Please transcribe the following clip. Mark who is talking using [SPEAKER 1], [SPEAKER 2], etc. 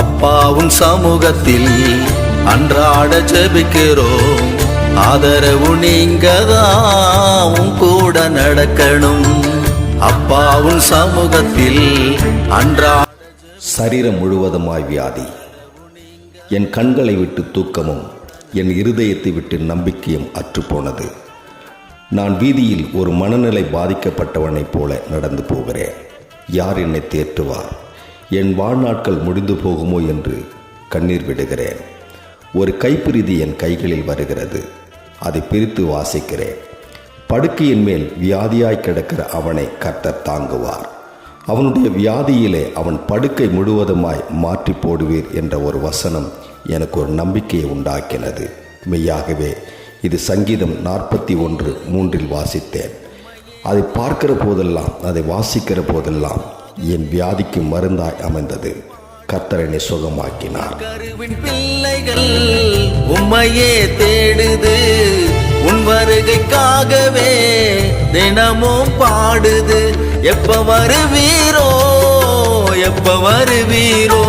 [SPEAKER 1] அப்பாவும் சமூகத்தில் அன்றாட ஜெபிக்கிறோம். ஆதரவு நீங்க தான் கூட நடக்கணும். அப்பாவும் சமூகத்தில் அன்றா
[SPEAKER 2] சரீரம் முழுவதுமாய் வியாதி. என் கண்களை விட்டு தூக்கமும் என் இருதயத்தை விட்டு நம்பிக்கையும் அற்றுப்போனது. நான் வீதியில் ஒரு மனநிலை பாதிக்கப்பட்டவனைப் போல நடந்து போகிறேன். யார் என்னை தேற்றுவார்? என் வாழ்நாட்கள் முடிந்து போகுமோ என்று கண்ணீர் விடுகிறேன். ஒரு கைப்பிரிதி என் கைகளில் வருகிறது. அதை பிரித்து வாசிக்கிறேன். படுக்கையின் மேல் வியாதியாய் கிடக்கிற அவனை கர்த்தர் தாங்குவார். அவனுடைய வியாதியிலே அவன் படுக்கை முழுவதுமாய் மாற்றி போடுவீர் என்ற ஒரு வசனம் எனக்கு ஒரு நம்பிக்கையை உண்டாக்கினது. மெய்யாகவே இது சங்கீதம் நாற்பத்தி ஒன்று மூன்றில் வாசித்தேன். அதை பார்க்கிற போதெல்லாம் அதை வாசிக்கிற போதெல்லாம் என் வியாதிக்கு மருந்தாய் அமைந்தது. கத்தரனை சுகமாக்கினார்.
[SPEAKER 1] கருவின் பிள்ளைகள் உம்மையே தேடுது. உன் வருகைக்காகவே தினமும் பாடுது. எப்ப வருவீரோ எப்ப வருவீரோ?